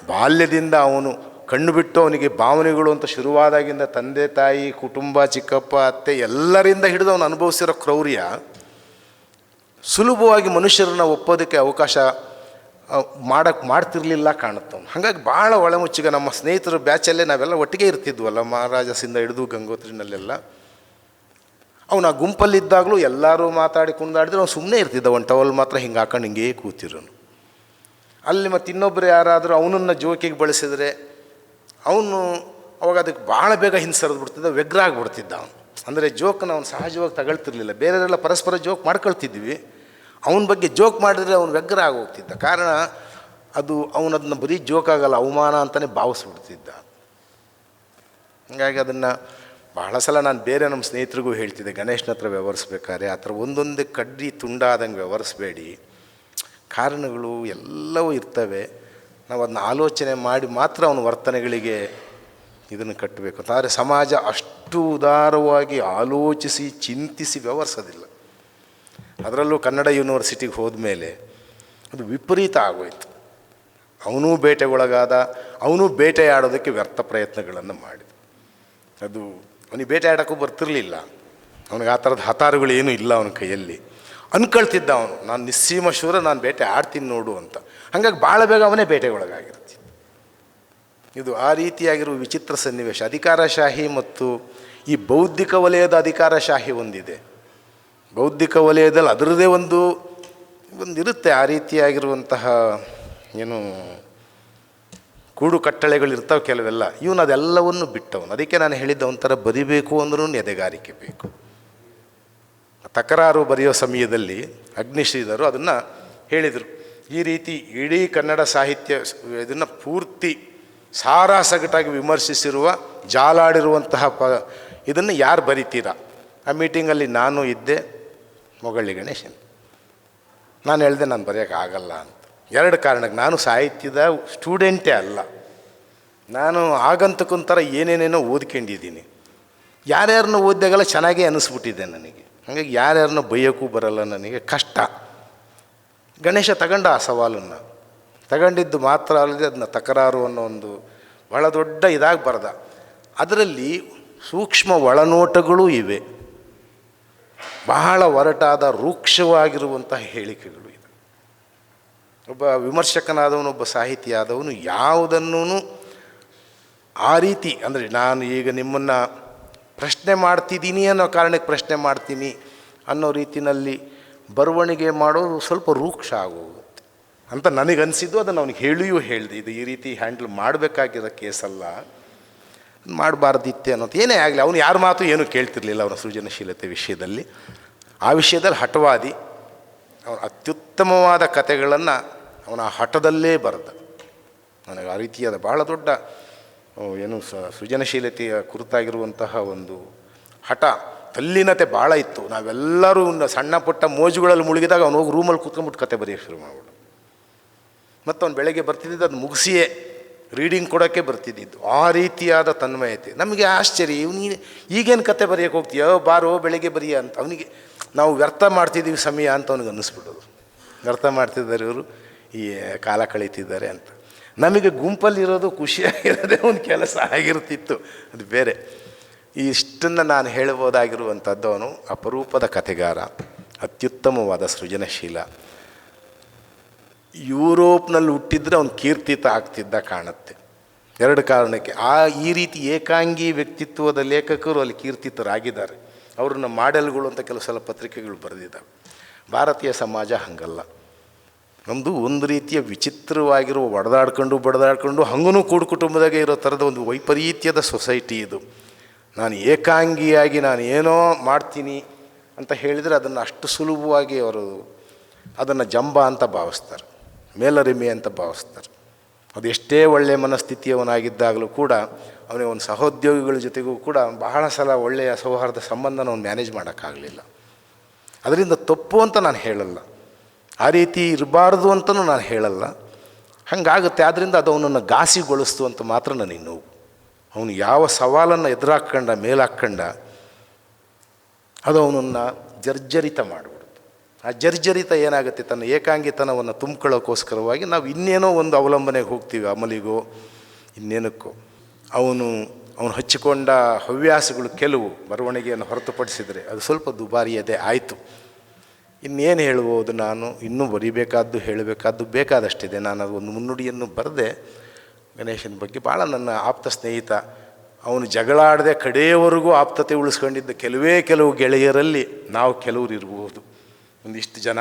ಬಾಲ್ಯದಿಂದ ಅವನು ಕಣ್ಣು ಬಿಟ್ಟು ಅವನಿಗೆ ಭಾವನೆಗಳು ಅಂತ ಶುರುವಾದಾಗಿಂದ ತಂದೆ, ತಾಯಿ, ಕುಟುಂಬ, ಚಿಕ್ಕಪ್ಪ, ಅತ್ತೆ ಎಲ್ಲರಿಂದ ಹಿಡಿದು ಅವನು ಅನುಭವಿಸಿರೋ ಕ್ರೌರ್ಯ ಸುಲಭವಾಗಿ ಮನುಷ್ಯರನ್ನ ಒಪ್ಪೋದಕ್ಕೆ ಅವಕಾಶ ಮಾಡಕ್ಕೆ ಮಾಡ್ತಿರ್ಲಿಲ್ಲ ಕಾಣುತ್ತೆ ಹಾಗಾಗಿ ಭಾಳ ಒಳಮುಚ್ಚಿಗೆ ನಮ್ಮ ಸ್ನೇಹಿತರ ಬ್ಯಾಚಲ್ಲೇ ನಾವೆಲ್ಲ ಒಟ್ಟಿಗೆ ಇರ್ತಿದ್ವಲ್ಲ ಮಹಾರಾಜಸಿಂದ ಹಿಡಿದು ಗಂಗೋತ್ರಿನಲ್ಲೆಲ್ಲ. ಅವನು ಆ ಗುಂಪಲ್ಲಿದ್ದಾಗಲೂ ಎಲ್ಲರೂ ಮಾತಾಡಿ ಕುಂದಾಡಿದ್ರೆ ಅವ್ನು ಸುಮ್ಮನೆ ಇರ್ತಿದ್ದ ಒಂದು ಟವಲ್ ಮಾತ್ರ ಹಿಂಗೆ ಹಾಕೊಂಡು ಹಿಂಗೆ ಕೂತಿರೋನು. ಅಲ್ಲಿ ಮತ್ತು ಇನ್ನೊಬ್ಬರು ಯಾರಾದರೂ ಅವನನ್ನು ಜೋಕಿಗೆ ಬಳಸಿದರೆ ಅವನು ಅವಾಗ ಅದಕ್ಕೆ ಭಾಳ ಬೇಗ ಹಿಂಸರಿದು ಬಿಡ್ತಿದ್ದ, ವ್ಯಗ್ರ ಆಗಿಬಿಡ್ತಿದ್ದ ಅವನು. ಅಂದರೆ ಜೋಕನ್ನು ಅವನು ಸಹಜವಾಗಿ ತಗೊಳ್ತಿರ್ಲಿಲ್ಲ. ಬೇರೆಯವರೆಲ್ಲ ಪರಸ್ಪರ ಜೋಕ್ ಮಾಡ್ಕೊಳ್ತಿದ್ವಿ. ಅವನ ಬಗ್ಗೆ ಜೋಕ್ ಮಾಡಿದರೆ ಅವನು ವ್ಯಗ್ರ ಆಗೋಗ್ತಿದ್ದ. ಕಾರಣ ಅದು ಅವನದನ್ನ ಬರೀ ಜೋಕ್ ಆಗಲ್ಲ ಅವಮಾನ ಅಂತಲೇ ಭಾವಿಸ್ಬಿಡ್ತಿದ್ದ. ಹಾಗಾಗಿ ಅದನ್ನು ಬಹಳ ಸಲ ನಾನು ಬೇರೆ ನಮ್ಮ ಸ್ನೇಹಿತರಿಗೂ ಹೇಳ್ತಿದ್ದೆ, ಗಣೇಶನ ಹತ್ರ ವ್ಯವಹರಿಸ್ಬೇಕಾದ್ರೆ ಆ ಥರ ಒಂದೊಂದು ಕಡ್ಡಿ ತುಂಡಾದಂಗೆ ವ್ಯವಹರಿಸ್ಬೇಡಿ. ಕಾರಣಗಳು ಎಲ್ಲವೂ ಇರ್ತವೆ. ನಾವು ಅದನ್ನ ಆಲೋಚನೆ ಮಾಡಿ ಮಾತ್ರ ಅವನ ವರ್ತನೆಗಳಿಗೆ ಇದನ್ನು ಕಟ್ಟಬೇಕು ಆದರೆ ಸಮಾಜ ಅಷ್ಟು ಉದಾರವಾಗಿ ಆಲೋಚಿಸಿ, ಚಿಂತಿಸಿ ವ್ಯವಹರಿಸೋದಿಲ್ಲ. ಅದರಲ್ಲೂ ಕನ್ನಡ ಯೂನಿವರ್ಸಿಟಿಗೆ ಹೋದ್ಮೇಲೆ ಅದು ವಿಪರೀತ ಆಗೋಯ್ತು. ಅವನೂ ಬೇಟೆಗೊಳಗಾದ, ಅವನೂ ಬೇಟೆಯಾಡೋದಕ್ಕೆ ವ್ಯರ್ಥ ಪ್ರಯತ್ನಗಳನ್ನು ಮಾಡಿದ. ಅದು ಅವನಿಗೆ ಬೇಟೆಯಾಡೋಕ್ಕೂ ಬರ್ತಿರಲಿಲ್ಲ. ಅವನಿಗೆ ಆ ಥರದ ಹತಾರುಗಳೇನೂ ಇಲ್ಲ ಅವನ ಕೈಯಲ್ಲಿ. ಅನ್ಕೊಳ್ತಿದ್ದ ಅವನು, ನಾನು ನಿಸ್ಸೀಮ ಶೂರ, ನಾನು ಬೇಟೆ ಆಡ್ತೀನಿ ನೋಡು ಅಂತ. ಹಂಗಾಗಿ ಭಾಳ ಬೇಗ ಅವನೇ ಬೇಟೆಗೊಳಗಾಗಿರ್ತಿ. ಇದು ಆ ರೀತಿಯಾಗಿರುವ ವಿಚಿತ್ರ ಸನ್ನಿವೇಶ. ಅಧಿಕಾರಶಾಹಿ ಮತ್ತು ಈ ಬೌದ್ಧಿಕ ವಲಯದ ಅಧಿಕಾರಶಾಹಿ ಒಂದಿದೆ. ಬೌದ್ಧಿಕ ವಲಯದಲ್ಲಿ ಅದರದೇ ಒಂದು, ಒಂದಿರುತ್ತೆ ಆ ರೀತಿಯಾಗಿರುವಂತಹ, ಏನು ಕೂಡು ಕಟ್ಟಳೆಗಳಿರ್ತಾವೆ ಕೆಲವೆಲ್ಲ, ಇವನು ಅದೆಲ್ಲವನ್ನು ಬಿಟ್ಟವನು. ಅದಕ್ಕೆ ನಾನು ಹೇಳಿದ್ದ ಒಂಥರ ಬರಿಬೇಕು ಅಂದ್ರೂ ಎದೆಗಾರಿಕೆ ಬೇಕು. ತಕರಾರು ಬರೆಯೋ ಸಮಯದಲ್ಲಿ ಅಗ್ನಿಶ್ರೀಧರು ಅದನ್ನು ಹೇಳಿದರು. ಈ ರೀತಿ ಇಡೀ ಕನ್ನಡ ಸಾಹಿತ್ಯ ಇದನ್ನು ಪೂರ್ತಿ ಸಾರಾಸಗಟಾಗಿ ವಿಮರ್ಶಿಸಿರುವ, ಜಾಲಾಡಿರುವಂತಹ ಪ, ಇದನ್ನು ಯಾರು ಬರಿತೀರಾ? ಆ ಮೀಟಿಂಗಲ್ಲಿ ನಾನು ಇದ್ದೆ ಮೊಗಳ್ಳಿ ಗಣೇಶನ್. ನಾನು ಹೇಳಿದೆ, ನಾನು ಬರೆಯೋಕ್ಕಾಗಲ್ಲ ಅಂತ. ಎರಡು ಕಾರಣಕ್ಕೆ ನಾನು ಸಾಹಿತ್ಯದ ಸ್ಟೂಡೆಂಟೇ ಅಲ್ಲ. ನಾನು ಆಗಂತಕ್ಕಂಥರ ಏನೇನೇನೋ ಓದ್ಕೊಂಡಿದ್ದೀನಿ. ಯಾರ್ಯಾರನ್ನ ಓದಿದಾಗೆಲ್ಲ ಚೆನ್ನಾಗೇ ಅನ್ನಿಸ್ಬಿಟ್ಟಿದೆ ನನಗೆ. ಹಾಗಾಗಿ ಯಾರ್ಯಾರನ್ನ ಬೈಯೋಕ್ಕೂ ಬರಲ್ಲ ನನಗೆ ಕಷ್ಟ. ಗಣೇಶ ತಗೊಂಡ ಆ ಸವಾಲನ್ನು. ತಗೊಂಡಿದ್ದು ಮಾತ್ರ ಅಲ್ಲದೆ ಅದನ್ನ ತಕರಾರು ಅನ್ನೋ ಒಂದು ಬಹಳ ದೊಡ್ಡ ಇದಾಗಿ ಬರೆದ. ಅದರಲ್ಲಿ ಸೂಕ್ಷ್ಮ ಒಳನೋಟಗಳೂ ಇವೆ. ಬಹಳ ಒರಟಾದ, ರೂಕ್ಷವಾಗಿರುವಂತಹ ಹೇಳಿಕೆಗಳು. ಒಬ್ಬ ವಿಮರ್ಶಕನಾದವನು, ಒಬ್ಬ ಸಾಹಿತಿ ಆದವನು ಯಾವುದನ್ನೂ ಆ ರೀತಿ, ಅಂದರೆ ನಾನು ಈಗ ನಿಮ್ಮನ್ನು ಪ್ರಶ್ನೆ ಮಾಡ್ತಿದ್ದೀನಿ ಅನ್ನೋ ಕಾರಣಕ್ಕೆ ಪ್ರಶ್ನೆ ಮಾಡ್ತೀನಿ ಅನ್ನೋ ರೀತಿಯಲ್ಲಿ ಬರವಣಿಗೆ ಮಾಡೋದು ಸ್ವಲ್ಪ ರೂಕ್ಷ ಆಗೋಗುತ್ತೆ. ಅಂತ ನನಗನ್ಸಿದ್ದು, ಅದನ್ನು ಅವನಿಗೆ ಹೇಳಿಯೂ ಹೇಳಿದೆ, ಇದು ಈ ರೀತಿ ಹ್ಯಾಂಡಲ್ ಮಾಡಬೇಕಾಗಿರೋ ಕೇಸಲ್ಲ ಮಾಡಬಾರ್ದಿತ್ತೆ ಅನ್ನೋದು. ಏನೇ ಆಗಲಿ, ಅವನು ಯಾರ ಮಾತು ಏನೂ ಕೇಳ್ತಿರ್ಲಿಲ್ಲ ಅವನ ಸೃಜನಶೀಲತೆ ವಿಷಯದಲ್ಲಿ. ಆ ವಿಷಯದಲ್ಲಿ ಹಠವಾದಿ, ಅವನು ಅತ್ಯುತ್ತಮವಾದ ಕಥೆಗಳನ್ನು ಅವನ ಹಠದಲ್ಲೇ ಬರೆದ. ನನಗೆ ಆ ರೀತಿಯಾದ ಬಹಳ ದೊಡ್ಡ ಏನು ಸ, ಸೃಜನಶೀಲತೆಯ ಕುರಿತಾಗಿರುವಂತಹ ಒಂದು ಹಠ, ತಲ್ಲಿನತೆ ಭಾಳ ಇತ್ತು. ನಾವೆಲ್ಲರೂ ಸಣ್ಣ ಪುಟ್ಟ ಮೋಜುಗಳಲ್ಲಿ ಮುಳುಗಿದಾಗ ಅವನು ಹೋಗಿ ರೂಮಲ್ಲಿ ಕೂತ್ಕೊಂಡ್ಬಿಟ್ಟು ಕತೆ ಬರೆಯೋಕ್ಕೆ ಶುರು ಮಾಡ್ಬಿಡು ಮತ್ತು ಅವ್ನು ಬೆಳಗ್ಗೆ ಬರ್ತಿದ್ದಿದ್ದು ಅದು ಮುಗಿಸಿಯೇ ರೀಡಿಂಗ್ ಕೊಡೋಕ್ಕೆ ಬರ್ತಿದ್ದಿದ್ದು. ಆ ರೀತಿಯಾದ ತನ್ಮಯತೆ. ನಮಗೆ ಆಶ್ಚರ್ಯ, ಇವನು ಈಗೇನು ಕತೆ ಬರೆಯೋಕೆ ಹೋಗ್ತೀಯೋ, ಬಾರೋ, ಬೆಳಗ್ಗೆ ಬರೆಯ ಅಂತ. ಅವನಿಗೆ ನಾವು ವ್ಯರ್ಥ ಮಾಡ್ತಿದ್ದೀವಿ ಸಮಯ ಅಂತ ಅವನಿಗೆ ಅನ್ನಿಸ್ಬಿಡೋದು ವ್ಯರ್ಥ ಮಾಡ್ತಿದ್ದಾರೆ ಇವರು. ಈ ಕಾಲ ಕಳೀತಿದ್ದಾರೆ ಅಂತ. ನಮಗೆ ಗುಂಪಲ್ಲಿರೋದು ಖುಷಿಯಾಗಿರೋದೇ ಒಂದು ಕೆಲಸ ಆಗಿರ್ತಿತ್ತು. ಅದು ಬೇರೆ. ಇಷ್ಟನ್ನು ನಾನು ಹೇಳ್ಬೋದಾಗಿರುವಂಥದ್ದು ಅವನು ಅಪರೂಪದ ಕಥೆಗಾರ, ಅತ್ಯುತ್ತಮವಾದ ಸೃಜನಶೀಲ. ಯುರೋಪ್ನಲ್ಲಿ ಹುಟ್ಟಿದ್ರೆ ಅವನು ಕೀರ್ತಿತ ಆಗ್ತಿದ್ದ ಕಾಣುತ್ತೆ. ಎರಡು ಕಾರಣಕ್ಕೆ, ಆ ಈ ರೀತಿ ಏಕಾಂಗಿ ವ್ಯಕ್ತಿತ್ವದ ಲೇಖಕರು ಅಲ್ಲಿ ಕೀರ್ತಿತರಾಗಿದ್ದಾರೆ. ಅವ್ರನ್ನ ಮಾಡೆಲ್ಗಳು ಅಂತ ಕೆಲವು ಸಲ ಪತ್ರಿಕೆಗಳು ಬರೆದಿದ್ದಾವೆ. ಭಾರತೀಯ ಸಮಾಜ ಹಂಗಲ್ಲ. ನಮ್ಮದು ಒಂದು ರೀತಿಯ ವಿಚಿತ್ರವಾಗಿರುವ ಒಡೆದಾಡ್ಕೊಂಡು ಬಡದಾಡ್ಕೊಂಡು ಹಂಗೂ ಕೂಡು ಕುಟುಂಬದಾಗೆ ಇರೋ ಥರದ ಒಂದು ವೈಪರೀತ್ಯದ ಸೊಸೈಟಿ ಇದು. ನಾನು ಏಕಾಂಗಿಯಾಗಿ ನಾನು ಏನೋ ಮಾಡ್ತೀನಿ ಅಂತ ಹೇಳಿದರೆ ಅದನ್ನು ಅಷ್ಟು ಸುಲಭವಾಗಿ ಅವರು ಅದನ್ನು ಜಂಬ ಅಂತ ಭಾವಿಸ್ತಾರೆ, ಮೇಲರಿಮೆ ಅಂತ ಭಾವಿಸ್ತಾರೆ. ಅದು ಎಷ್ಟೇ ಒಳ್ಳೆಯ ಮನಸ್ಥಿತಿಯವನಾಗಿದ್ದಾಗಲೂ ಕೂಡ ಅವನಿಗೆ ಒಂದು ಸಹೋದ್ಯೋಗಿಗಳ ಜೊತೆಗೂ ಕೂಡ ಬಹಳ ಸಲ ಒಳ್ಳೆಯ ಸೌಹಾರ್ದ ಸಂಬಂಧನ ಅವ್ನು ಮ್ಯಾನೇಜ್ ಮಾಡೋಕ್ಕಾಗಲಿಲ್ಲ. ಅದರಿಂದ ತಪ್ಪು ಅಂತ ನಾನು ಹೇಳಲ್ಲ. ಆ ರೀತಿ ಇರಬಾರ್ದು ಅಂತಲೂ ನಾನು ಹೇಳಲ್ಲ. ಹಾಗಾಗುತ್ತೆ ಆದ್ದರಿಂದ ಅದು ಅವನನ್ನು ಘಾಸಿಗೊಳಿಸ್ತು ಅಂತ ಮಾತ್ರ ನನಗೆ ನೋವು. ಅವನು ಯಾವ ಸವಾಲನ್ನು ಎದುರಾಕ್ಕಂಡ ಮೇಲಾಕ್ಕಂಡ ಅದು ಅವನನ್ನು ಜರ್ಜರಿತ ಮಾಡಿಬಿಡುತ್ತೆ. ಆ ಜರ್ಜರಿತ ಏನಾಗುತ್ತೆ, ತನ್ನ ಏಕಾಂಗಿತನವನ್ನು ತುಂಬ್ಕೊಳ್ಳೋಕ್ಕೋಸ್ಕರವಾಗಿ ನಾವು ಇನ್ನೇನೋ ಒಂದು ಅವಲಂಬನೆಗೆ ಹೋಗ್ತೀವಿ, ಅಮಲಿಗೋ, ಇನ್ನೇನಕ್ಕೋ. ಅವನು ಅವನು ಹಚ್ಚಿಕೊಂಡ ಹವ್ಯಾಸಗಳು ಕೆಲವು, ಬರವಣಿಗೆಯನ್ನು ಹೊರತುಪಡಿಸಿದರೆ ಅದು ಸ್ವಲ್ಪ ದುಬಾರಿಯದೇ ಆಯಿತು. ಇನ್ನೇನು ಹೇಳ್ಬೋದು ನಾನು, ಇನ್ನೂ ಬರಿಬೇಕಾದ್ದು, ಹೇಳಬೇಕಾದ್ದು ಬೇಕಾದಷ್ಟಿದೆ. ನಾನು ಒಂದು ಮುನ್ನುಡಿಯನ್ನು ಬರೆದೆ, ಗಣೇಶನ ಬಗ್ಗೆ ಭಾಳ ನನ್ನ ಆಪ್ತ ಸ್ನೇಹಿತ. ಅವನು ಜಗಳಾಡದೆ ಕಡೆಯವರೆಗೂ ಆಪ್ತತೆ ಉಳಿಸ್ಕೊಂಡಿದ್ದ ಕೆಲವೇ ಕೆಲವು ಗೆಳೆಯರಲ್ಲಿ ನಾವು ಕೆಲವರು ಇರ್ಬೋದು. ಒಂದಿಷ್ಟು ಜನ.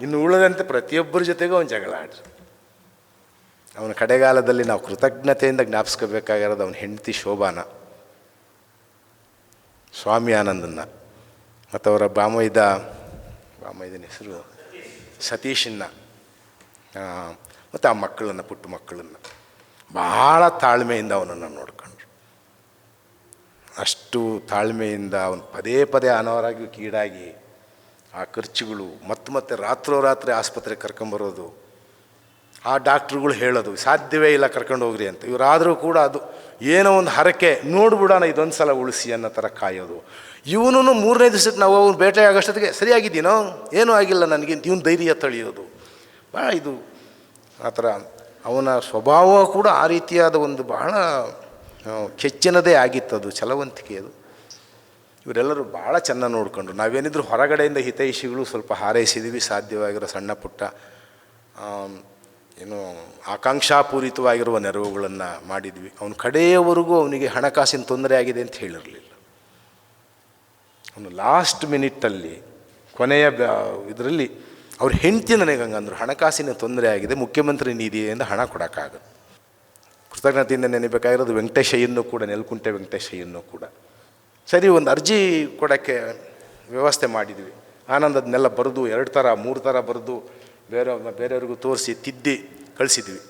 ಇನ್ನು ಉಳಿದಂತೆ ಪ್ರತಿಯೊಬ್ಬರ ಜೊತೆಗೂ ಅವನು ಜಗಳಾಡ್ರಿ. ಅವನ ಕಡೆಗಾಲದಲ್ಲಿ ನಾವು ಕೃತಜ್ಞತೆಯಿಂದ ಜ್ಞಾಪಿಸ್ಕೋಬೇಕಾಗಿರೋದು ಅವನ ಹೆಂಡತಿ ಶೋಭಾನ. ಸ್ವಾಮಿ ಆನಂದನ್ನ ಮತ್ತು ಅವರ ಬಾಮೈದ ಬಾಮೈದನ ಹೆಸರು ಸತೀಶನ್ನ. ಮತ್ತು ಆ ಮಕ್ಕಳನ್ನು, ಪುಟ್ಟ ಮಕ್ಕಳನ್ನು. ಭಾಳ ತಾಳ್ಮೆಯಿಂದ ಅವನನ್ನು ನೋಡ್ಕೊಂಡ್ರು. ಅಷ್ಟು ತಾಳ್ಮೆಯಿಂದ ಅವನು ಪದೇ ಪದೇ ಅನಾರೋಗ್ಯಕ್ಕೀಡಾಗಿ ಆ ಖರ್ಚುಗಳು ಮತ್ತೆ ಮತ್ತೆ ರಾತ್ರೋರಾತ್ರಿ ಆಸ್ಪತ್ರೆಗೆ ಕರ್ಕೊಂಬರೋದು ಆ ಡಾಕ್ಟ್ರುಗಳು ಹೇಳೋದು, ಸಾಧ್ಯವೇ ಇಲ್ಲ ಕರ್ಕೊಂಡು ಹೋಗ್ರಿ ಅಂತ. ಇವರಾದರೂ ಕೂಡ ಅದು ಏನೋ ಒಂದು ಹರಕೆ, ನೋಡ್ಬಿಡೋಣ ಇದೊಂದು ಸಲ ಉಳಿಸಿ ಅನ್ನೋ ಥರ ಕಾಯೋದು. ಇವನು ಮೂರನೇ ದಿವಸಕ್ಕೆ ನಾವು ಅವನು ಬೇಟೆ ಆಗೋಷ್ಟೊತ್ತಿಗೆ, ಸರಿಯಾಗಿದ್ದೀನೋ? ಏನೂ ಆಗಿಲ್ಲ ನನಗೆ ಇವನು ಧೈರ್ಯ ತಳಿಯೋದು. ಭಾಳ ಇದು ಆ ಥರ. ಅವನ ಸ್ವಭಾವ ಕೂಡ ಆ ರೀತಿಯಾದ ಒಂದು ಬಹಳ ಕೆಚ್ಚಿನದೇ ಆಗಿತ್ತು ಅದು ಛಲವಂತಿಕೆ ಅದು. ಇವರೆಲ್ಲರೂ ಭಾಳ ಚೆನ್ನಾಗಿ ನೋಡಿಕೊಂಡ್ರು. ನಾವೇನಿದ್ರು ಹೊರಗಡೆಯಿಂದ ಹಿತೈಷಿಗಳು ಸ್ವಲ್ಪ ಹಾರೈಸಿದ್ದೀವಿ ಸಾಧ್ಯವಾಗಿರೋ ಸಣ್ಣ ಪುಟ್ಟ ಏನು ಆಕಾಂಕ್ಷಾಪೂರಿತವಾಗಿರುವ ನೆರವುಗಳನ್ನು ಮಾಡಿದ್ವಿ. ಅವನ ಕಡೆಯವರೆಗೂ ಅವನಿಗೆ ಹಣಕಾಸಿನ ತೊಂದರೆ ಆಗಿದೆ ಅಂತ ಹೇಳಿರಲಿಲ್ಲ. ಅವನು ಲಾಸ್ಟ್ ಮಿನಿಟ್ಟಲ್ಲಿ ಕೊನೆಯ ಇದರಲ್ಲಿ ಅವ್ರ ಹೆಂಡತಿ ನನಗೆ ಹಂಗಂದ್ರು, ಹಣಕಾಸಿನ ತೊಂದರೆ ಆಗಿದೆ, ಮುಖ್ಯಮಂತ್ರಿ ನಿಧಿಯಿಂದ ಹಣ ಕೊಡೋಕ್ಕಾಗುತ್ತೆ ಕೃತಜ್ಞತೆಯಿಂದ ನೆನಬೇಕಾಗಿರೋದು ವೆಂಕಟೇಶಯ್ಯನೂ ಕೂಡ, ನೆಲ್ಕುಂಟೆ ವೆಂಕಟೇಶಯ್ಯನೂ ಕೂಡ. ಸರಿ, ಒಂದು ಅರ್ಜಿ ಕೊಡೋಕ್ಕೆ ವ್ಯವಸ್ಥೆ ಮಾಡಿದ್ವಿ. ಆನಂದ್ ಅದನ್ನೆಲ್ಲ ಬರೆದು, ಎರಡು ಥರ, ಮೂರು ಥರ ಬರೆದು ಬೇರೆ ಬೇರೆಯವ್ರಿಗೂ ತೋರಿಸಿ, ತಿದ್ದಿ, ಕಳಿಸಿದ್ವಿ.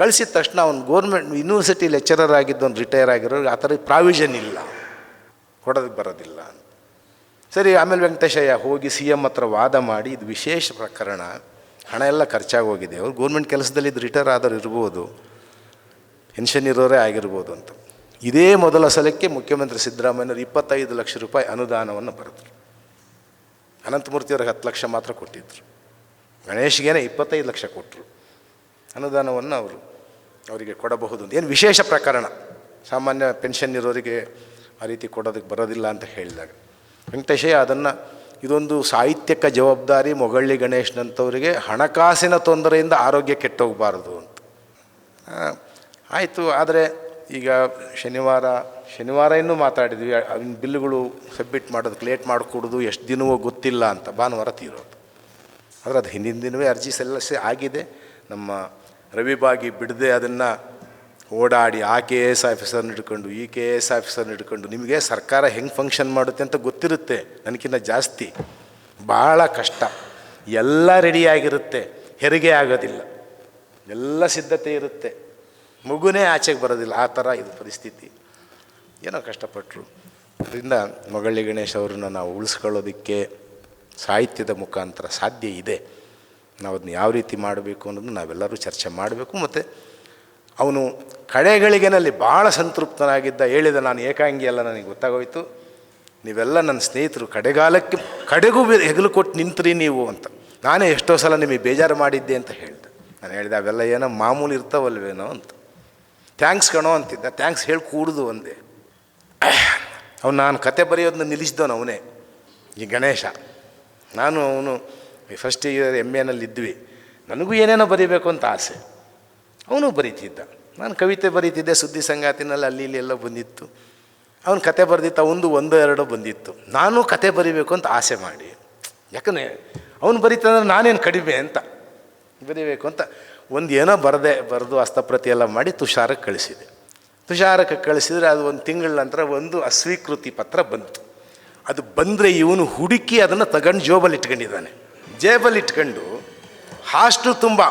ಕಳಿಸಿದ ತಕ್ಷಣ ಅವ್ನು ಗೋರ್ಮೆಂಟ್ ಯೂನಿವರ್ಸಿಟಿ ಲೆಕ್ಚರರ್ ಆಗಿದ್ದವನು ರಿಟೈರ್ ಆಗಿರೋ ಆ ಥರ ಪ್ರಾವಿಷನ್ ಇಲ್ಲ. ಕೊಡೋದಕ್ಕೆ ಬರೋದಿಲ್ಲ ಸರಿ, ಆಮೇಲೆ ವೆಂಕಟೇಶಯ್ಯ ಹೋಗಿ ಸಿ ಎಂ ಹತ್ರ ವಾದ ಮಾಡಿ, ಇದು ವಿಶೇಷ ಪ್ರಕರಣ. ಹಣ ಎಲ್ಲ ಖರ್ಚಾಗಿ ಹೋಗಿದೆ ಅವ್ರು ಗೌರ್ಮೆಂಟ್ ಕೆಲಸದಲ್ಲಿ ಇದು ರಿಟೈರ್ ಆದರೂ ಇರ್ಬೋದು. ಪೆನ್ಷನ್ ಇರೋರೇ ಆಗಿರ್ಬೋದು ಅಂತ. ಇದೇ ಮೊದಲ ಸಲಕ್ಕೆ ಮುಖ್ಯಮಂತ್ರಿ ಸಿದ್ದರಾಮಯ್ಯವರು ಇಪ್ಪತ್ತೈದು ಲಕ್ಷ ರೂಪಾಯಿ ಅನುದಾನವನ್ನು ಬರೆದರು. ಅನಂತಮೂರ್ತಿಯವ್ರಿಗೆ ಹತ್ತು ಲಕ್ಷ ಮಾತ್ರ ಕೊಟ್ಟಿದ್ದರು ಗಣೇಶ್ಗೇನೆ ಇಪ್ಪತ್ತೈದು ಲಕ್ಷ ಕೊಟ್ಟರು ಅನುದಾನವನ್ನು ಅವರು ಅವರಿಗೆ ಕೊಡಬಹುದು ಅಂತ. ಏನು ವಿಶೇಷ ಪ್ರಕರಣ? ಸಾಮಾನ್ಯ ಪೆನ್ಷನ್ ಇರೋರಿಗೆ ಆ ರೀತಿ ಕೊಡೋದಕ್ಕೆ ಬರೋದಿಲ್ಲ ಅಂತ ಹೇಳಿದಾಗ. ವೆಂಕಟೇಶಯ್ಯ, ಅದನ್ನು ಇದೊಂದು ಸಾಹಿತ್ಯಕ ಜವಾಬ್ದಾರಿ ಮೊಗಳ್ಳಿ ಗಣೇಶ್ನಂಥವರಿಗೆ ಹಣಕಾಸಿನ ತೊಂದರೆಯಿಂದ ಆರೋಗ್ಯ ಕೆಟ್ಟೋಗಬಾರ್ದು ಅಂತ. ಆಯಿತು, ಆದರೆ ಈಗ ಶನಿವಾರ ಶನಿವಾರ ಇನ್ನೂ ಮಾತಾಡಿದ್ವಿ ಅವಿನ ಬಿಲ್ಲುಗಳು ಸಬ್ಮಿಟ್ ಮಾಡೋದಕ್ಕೆ ಲೇಟ್ ಮಾಡಿಕೊಡೋದು ಎಷ್ಟು ದಿನವೋ ಗೊತ್ತಿಲ್ಲ ಅಂತ, ಭಾನುವಾರ ತೀರೋದು. ಆದರೆ ಅದು ಹಿಂದಿನ ದಿನವೇ ಅರ್ಜಿ ಸಲ್ಲಿಸಿ ಆಗಿದೆ. ನಮ್ಮ ರವಿಬಾಗಿ ಬಿಡದೆ ಅದನ್ನು ಓಡಾಡಿ ಆ ಕೆ ಎಸ್ ಆಫೀಸರ್ನ ಹಿಡ್ಕೊಂಡು ಈ ಕೆ ಎಸ್ ಆಫೀಸರ್ನ ಹಿಡ್ಕೊಂಡು ನಿಮಗೆ ಸರ್ಕಾರ ಹೆಂಗೆ ಫಂಕ್ಷನ್ ಮಾಡುತ್ತೆ ಅಂತ ಗೊತ್ತಿರುತ್ತೆ. ನನಗಿಂತ ಜಾಸ್ತಿ. ಭಾಳ ಕಷ್ಟ. ಎಲ್ಲ ರೆಡಿಯಾಗಿರುತ್ತೆ ಹೆರಿಗೆ ಆಗೋದಿಲ್ಲ. ಎಲ್ಲ ಸಿದ್ಧತೆ ಇರುತ್ತೆ. ಮಗುನೇ ಆಚೆಗೆ ಬರೋದಿಲ್ಲ. ಆ ಥರ ಇದು ಪರಿಸ್ಥಿತಿ. ಏನೋ ಕಷ್ಟಪಟ್ಟರು ಅದರಿಂದ ಮೊಗಳ್ಳಿ ಗಣೇಶ್ ಅವ್ರನ್ನ ನಾವು ಉಳಿಸ್ಕೊಳ್ಳೋದಕ್ಕೆ ಸಾಹಿತ್ಯದ ಮುಖಾಂತರ ಸಾಧ್ಯ ಇದೆ. ನಾವು ಅದನ್ನ ಯಾವ ರೀತಿ ಮಾಡಬೇಕು ಅನ್ನೋದನ್ನ ನಾವೆಲ್ಲರೂ ಚರ್ಚೆ ಮಾಡಬೇಕು ಮತ್ತು ಅವನು ಕಡೆಗಳಿಗೆನಲ್ಲಿ ಭಾಳ ಸಂತೃಪ್ತನಾಗಿದ್ದ ಹೇಳಿದ ನಾನು ಏಕಾಂಗಿ ಅಲ್ಲ ನನಗೆ ಗೊತ್ತಾಗೋಯ್ತು. ನೀವೆಲ್ಲ ನನ್ನ ಸ್ನೇಹಿತರು, ಕಡೆಗಾಲಕ್ಕೆ ಕಡೆಗೂ ಹೆಗಲು ಕೊಟ್ಟು ನಿಂತ್ರಿ ನೀವು ಅಂತ. ನಾನೇ ಎಷ್ಟೋ ಸಲ ನಿಮಗೆ ಬೇಜಾರು ಮಾಡಿದ್ದೆ ಅಂತ ಹೇಳಿದೆ. ನಾನು ಹೇಳಿದೆ, ಅವೆಲ್ಲ ಏನೋ ಮಾಮೂಲಿ ಇರ್ತಾವಲ್ವೇನೋ ಅಂತ. ಥ್ಯಾಂಕ್ಸ್ ಕಣೋ ಅಂತಿದ್ದ. ಥ್ಯಾಂಕ್ಸ್ ಹೇಳಿ ಕೂಡುದು ಒಂದೇ. ಅವ್ನು ನಾನು ಕತೆ ಬರೆಯೋದನ್ನ ನಿಲ್ಲಿಸಿದವನು ಅವನೇ. ಈ ಗಣೇಶ. ನಾನು ಅವನು ಫಸ್ಟ್ ಇಯರ್ ಎಂ ಎನಲ್ಲಿ ಇದ್ವಿ ನನಗೂ ಏನೇನೋ ಬರೀಬೇಕು ಅಂತ ಆಸೆ. ಅವನು ಬರೀತಿದ್ದ. ನಾನು ಕವಿತೆ ಬರೀತಿದ್ದೆ, ಸುದ್ದಿ ಸಂಗಾತಿನಲ್ಲಿ ಅಲ್ಲಿ ಇಲ್ಲಿ ಎಲ್ಲ ಬಂದಿತ್ತು. ಅವನು ಕತೆ ಬರೆದಿತ್ತು ಅವನದು ಒಂದು, ಎರಡೋ ಬಂದಿತ್ತು. ನಾನು ಕತೆ ಬರಿಬೇಕು ಅಂತ ಆಸೆ ಮಾಡಿ. ಯಾಕಂದರೆ ಅವನು ಬರೀತಂದ್ರೆ ನಾನೇನು ಕಡಿಮೆ ಅಂತ ಬರೀಬೇಕು ಅಂತ ಒಂದು ಏನೋ ಬರದೆ, ಬರೆದು ಹಸ್ತಪ್ರತಿ ಎಲ್ಲ ಮಾಡಿ ತುಷಾರಕ್ಕೆ ಕಳಿಸಿದೆ. ತುಷಾರಕ್ಕೆ ಕಳಿಸಿದರೆ ಅದು ಒಂದು ತಿಂಗಳ ನಂತರ ಒಂದು ಅಸ್ವೀಕೃತಿ ಪತ್ರ ಬಂತು. ಅದು ಬಂದರೆ ಇವನು ಹುಡುಕಿ ಅದನ್ನು ತಗೊಂಡು ಜೋಬಲ್ಲಿ ಇಟ್ಕೊಂಡಿದ್ದಾನೆ. ಜೇಬಲ್ಲಿ ಇಟ್ಕೊಂಡು ಹಾಸ್ಟು ತುಂಬ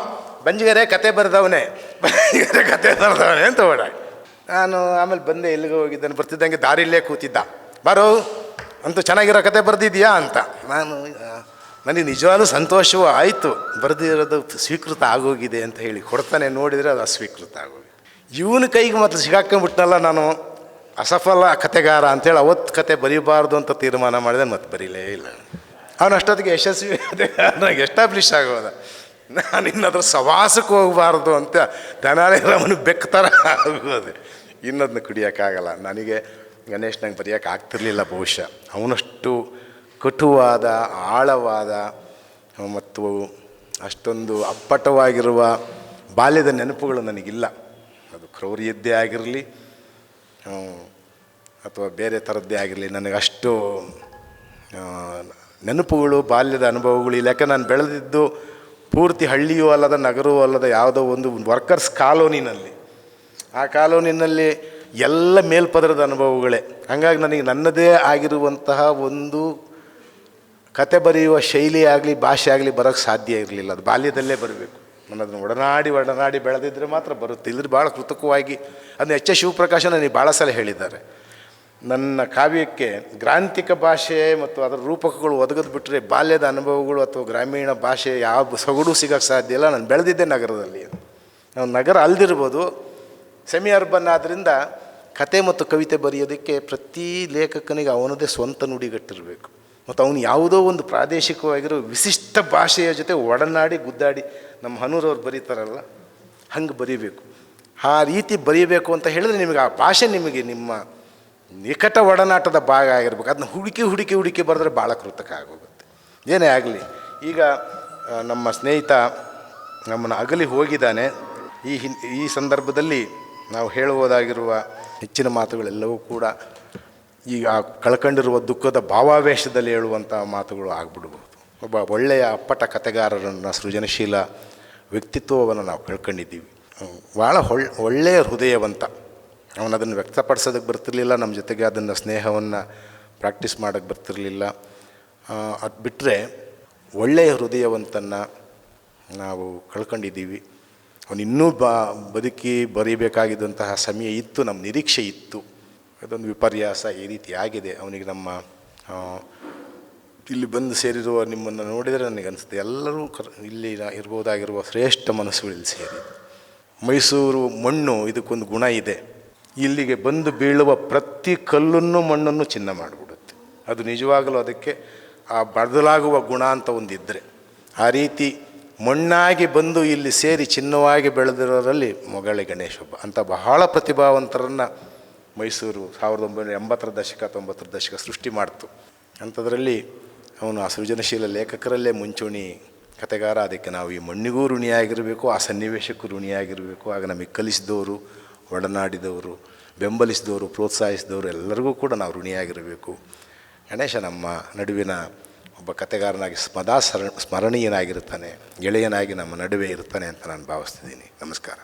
ಬಂಜಿಗೆರೆ ಕತೆ ಬರೆದವನೇ. ಬಂಜಿಗರೆ ಕತೆ ಬರೆದವನೇ ಅಂತ ಓಡಾಡಿ ನಾನು ಆಮೇಲೆ ಬಂದೆ, ಎಲ್ಲಿಗೆ ಹೋಗಿದ್ದಾನೆ ಬರ್ತಿದ್ದಂಗೆ ದಾರಿಲ್ಲೇ ಕೂತಿದ್ದ. ಬಾರೋ, ಅಂತೂ ಚೆನ್ನಾಗಿರೋ ಕತೆ ಬರೆದಿದ್ಯಾ ಅಂತ. ನಾನು ನನಗೆ ನಿಜವಾಗ್ಲೂ ಸಂತೋಷವೂ ಆಯಿತು. ಬರೆದಿರೋದು ಸ್ವೀಕೃತ ಆಗೋಗಿದೆ ಅಂತ ಹೇಳಿ. ಕೊಡ್ತಾನೆ ನೋಡಿದರೆ ಅದು ಅಸ್ವೀಕೃತ ಆಗೋಗಿದೆ. ಇವನ ಕೈಗೆ ಮತ್ತೆ ಸಿಗಾಕೊಂಡ್ಬಿಟ್ನಲ್ಲ ನಾನು. ಅಸಫಲ ಕತೆಗಾರ ಅಂತೇಳಿ ಅವತ್ತು ಕತೆ ಬರೀಬಾರ್ದು ಅಂತ ತೀರ್ಮಾನ ಮಾಡಿದೆ, ಮತ್ತೆ ಬರೀಲೇ ಇಲ್ಲ. ಅವನು ಅಷ್ಟೊತ್ತಿಗೆ ಯಶಸ್ವಿ ನನಗೆ ಎಸ್ಟಾಬ್ಲಿಷ್ ಆಗೋದ. ನಾನು ಇನ್ನದ್ರ ಸವಾಸಕ್ಕೆ ಹೋಗಬಾರ್ದು ಅಂತ ತೆನಾಲಿ ಬೆಕ್ಕ ಥರ ಆಗೋದೆ ಇನ್ನದನ್ನ ಕುಡಿಯೋಕ್ಕಾಗಲ್ಲ. ನನಗೆ ಗಣೇಶ್ ನಂಗೆ ಬರೆಯೋಕೆ ಆಗ್ತಿರ್ಲಿಲ್ಲ ಬಹುಶಃ. ಅವನಷ್ಟು ಕಟುವಾದ, ಆಳವಾದ, ಮತ್ತು ಅಷ್ಟೊಂದು ಅಪ್ಪಟವಾಗಿರುವ ಬಾಲ್ಯದ ನೆನಪುಗಳು ನನಗಿಲ್ಲ. ಅದು ಕ್ರೌರ್ಯದ್ದೇ ಆಗಿರಲಿ ಅಥವಾ ಬೇರೆ ಥರದ್ದೇ ಆಗಿರಲಿ ನನಗೆ ಅಷ್ಟು ನೆನಪುಗಳು, ಬಾಲ್ಯದ ಅನುಭವಗಳು ಇಲ್ಲ ಯಾಕೆ ನಾನು ಬೆಳೆದಿದ್ದು ಪೂರ್ತಿ ಹಳ್ಳಿಯೂ ಅಲ್ಲದ ನಗರವೂ ಅಲ್ಲದ ಯಾವುದೋ ಒಂದು ವರ್ಕರ್ಸ್ ಕಾಲೋನಿನಲ್ಲಿ. ಆ ಕಾಲೋನಿನಲ್ಲಿ ಎಲ್ಲ ಮೇಲ್ಪದರದ ಅನುಭವಗಳೇ. ಹಾಗಾಗಿ ನನಗೆ ನನ್ನದೇ ಆಗಿರುವಂತಹ ಒಂದು ಕತೆ ಬರೆಯುವ ಶೈಲಿ ಆಗಲಿ, ಭಾಷೆ ಆಗಲಿ ಬರೋಕ್ಕೆ ಸಾಧ್ಯ ಇರಲಿಲ್ಲ. ಅದು ಬಾಲ್ಯದಲ್ಲೇ ಬರಬೇಕು. ನಾನು ಅದನ್ನು ಒಡನಾಡಿ ಒಡನಾಡಿ ಬೆಳೆದಿದ್ದರೆ ಮಾತ್ರ ಬರುತ್ತೆ. ಇಲ್ಲದ್ರೆ ಭಾಳ ಕೃತಕವಾಗಿ, ಅದನ್ನು ಎಚ್ ಎಸ್ ಶಿವಪ್ರಕಾಶ ನನಗೆ ಭಾಳ ಸಲ ಹೇಳಿದ್ದಾರೆ. ನನ್ನ ಕಾವ್ಯಕ್ಕೆ ಗ್ರಾಂಥಿಕ ಭಾಷೆ ಮತ್ತು ಅದರ ರೂಪಕಗಳು ಒದಗದು ಬಿಟ್ಟರೆ ಬಾಲ್ಯದ ಅನುಭವಗಳು ಅಥವಾ ಗ್ರಾಮೀಣ ಭಾಷೆ ಯಾವ ಸೊಗಡು ಸಿಗೋಕ್ಕೆ ಸಾಧ್ಯ ಇಲ್ಲ. ನಾನು ಬೆಳೆದಿದ್ದೆ ನಗರದಲ್ಲಿ. ನಾವು ನಗರ ಅಲ್ದಿರ್ಬೋದು. ಸೆಮಿ ಅರ್ಬನ್ ಆದ್ದರಿಂದ ಕತೆ ಮತ್ತು ಕವಿತೆ ಬರೆಯೋದಕ್ಕೆ ಪ್ರತಿ ಲೇಖಕನಿಗೆ ಅವನದೇ ಸ್ವಂತ ನುಡಿಗಟ್ಟಿರಬೇಕು. ಮತ್ತು ಅವನು ಯಾವುದೋ ಒಂದು ಪ್ರಾದೇಶಿಕವಾಗಿರೋ ವಿಶಿಷ್ಟ ಭಾಷೆಯ ಜೊತೆ ಒಡನಾಡಿ ಗುದ್ದಾಡಿ ನಮ್ಮ ಹನೂರವ್ರು ಬರೀತಾರಲ್ಲ, ಹಂಗೆ ಬರೀಬೇಕು. ಆ ರೀತಿ ಬರೀಬೇಕು ಅಂತ ಹೇಳಿದ್ರೆ ನಿಮಗೆ ಆ ಭಾಷೆ ನಿಮಗೆ ನಿಮ್ಮ ನಿಕಟ ಒಡನಾಟದ ಭಾಗ ಆಗಿರ್ಬೇಕು. ಅದನ್ನ ಹುಡುಕಿ ಹುಡುಕಿ ಹುಡುಕಿ ಬರೆದ್ರೆ ಭಾಳ ಕೃತಕ ಆಗೋಗುತ್ತೆ. ಏನೇ ಆಗಲಿ, ಈಗ ನಮ್ಮ ಸ್ನೇಹಿತ ನಮ್ಮನ್ನು ಅಗಲಿ ಹೋಗಿದ್ದಾನೆ. ಈ ಹಿನ್, ಈ ಸಂದರ್ಭದಲ್ಲಿ ನಾವು ಹೇಳುವುದಾಗಿರುವ ಹೆಚ್ಚಿನ ಮಾತುಗಳೆಲ್ಲವೂ ಕೂಡ ಈಗ ಕಳ್ಕೊಂಡಿರುವ ದುಃಖದ ಭಾವಾವೇಶದಲ್ಲಿ ಹೇಳುವಂಥ ಮಾತುಗಳು ಆಗ್ಬಿಡ್ಬೋದು. ಒಬ್ಬ ಒಳ್ಳೆಯ ಅಪ್ಪಟ ಕತೆಗಾರರನ್ನು ಸೃಜನಶೀಲ ವ್ಯಕ್ತಿತ್ವವನ್ನು ನಾವು ಕಳ್ಕೊಂಡಿದ್ದೀವಿ. ಭಾಳ ಹೊಳ್, ಒಳ್ಳೆಯ ಹೃದಯವಂತ. ಅವನು ಅದನ್ನು ವ್ಯಕ್ತಪಡಿಸೋದಕ್ಕೆ ಬರ್ತಿರ್ಲಿಲ್ಲ, ನಮ್ಮ ಜೊತೆಗೆ ಅದನ್ನು ಸ್ನೇಹವನ್ನು ಪ್ರಾಕ್ಟೀಸ್ ಮಾಡೋಕ್ಕೆ ಬರ್ತಿರಲಿಲ್ಲ. ಅದು ಬಿಟ್ಟರೆ ಒಳ್ಳೆಯ ಹೃದಯವಂತನ್ನು ನಾವು ಕಳ್ಕೊಂಡಿದ್ದೀವಿ. ಅವನು ಇನ್ನೂ ಬ, ಬದುಕಿ ಬರೀಬೇಕಾಗಿದ್ದಂತಹ ಸಮಯ ಇತ್ತು, ನಮ್ಮ ನಿರೀಕ್ಷೆ ಇತ್ತು. ಅದೊಂದು ವಿಪರ್ಯಾಸ ಈ ರೀತಿ ಆಗಿದೆ. ಅವನಿಗೆ ನಮ್ಮ ಇಲ್ಲಿ ಬಂದು ಸೇರಿರುವ ನಿಮ್ಮನ್ನು ನೋಡಿದರೆ ನನಗೆ ಅನಿಸುತ್ತೆ, ಎಲ್ಲರೂ ಕರ್, ಇಲ್ಲಿ ಇರ್ಬೋದಾಗಿರುವ ಶ್ರೇಷ್ಠ ಮನಸ್ಸುಗಳು ಇಲ್ಲಿ ಸೇರಿ. ಮೈಸೂರು ಮಣ್ಣು ಇದಕ್ಕೊಂದು ಗುಣ ಇದೆ. ಇಲ್ಲಿಗೆ ಬಂದು ಬೀಳುವ ಪ್ರತಿ ಕಲ್ಲನ್ನು ಮಣ್ಣನ್ನು ಚಿನ್ನ ಮಾಡಿಬಿಡುತ್ತೆ. ಅದು ನಿಜವಾಗಲೂ ಅದಕ್ಕೆ ಆ ಬದಲಾಗುವ ಗುಣ ಅಂತ ಒಂದಿದ್ದರೆ ಆ ರೀತಿ ಮಣ್ಣಾಗಿ ಬಂದು ಇಲ್ಲಿ ಸೇರಿ ಚಿನ್ನವಾಗಿ ಬೆಳೆದಿರೋರಲ್ಲಿ ಮೊಗಳೆ ಗಣೇಶ ಹಬ್ಬ. ಅಂತ ಬಹಳ ಪ್ರತಿಭಾವಂತರನ್ನು ಮೈಸೂರು ಸಾವಿರದ ಒಂಬೈನೂರ ಎಂಬತ್ತರ ದಶಕ, ತೊಂಬತ್ತರ ದಶಕ ಸೃಷ್ಟಿ ಮಾಡ್ತು. ಅಂಥದ್ರಲ್ಲಿ ಅವನು ಆ ಸೃಜನಶೀಲ ಲೇಖಕರಲ್ಲೇ ಮುಂಚೂಣಿ ಕತೆಗಾರ ಅದಕ್ಕೆ ನಾವು ಈ ಮಣ್ಣಿಗೂ ಋಣಿಯಾಗಿರಬೇಕು, ಆ ಸನ್ನಿವೇಶಕ್ಕೂ ಋಣಿಯಾಗಿರಬೇಕು. ಆಗ ನಮಗೆ ಕಲಿಸಿದವರು ಒಡನಾಡಿದವರು, ಬೆಂಬಲಿಸಿದವರು, ಪ್ರೋತ್ಸಾಹಿಸಿದವರು ಎಲ್ಲರಿಗೂ ಕೂಡ ನಾವು ಋಣಿಯಾಗಿರಬೇಕು. ಗಣೇಶ ನಮ್ಮ ನಡುವಿನ ಒಬ್ಬ ಕತೆಗಾರನಾಗಿ ಸ್ಮದಾ ಸ್ಮರ ಸ್ಮರಣೀಯನಾಗಿರ್ತಾನೆ, ಗೆಳೆಯನಾಗಿ ನಮ್ಮ ನಡುವೆ ಇರ್ತಾನೆ ಅಂತ ನಾನು ಭಾವಿಸ್ತಿದ್ದೀನಿ. ನಮಸ್ಕಾರ.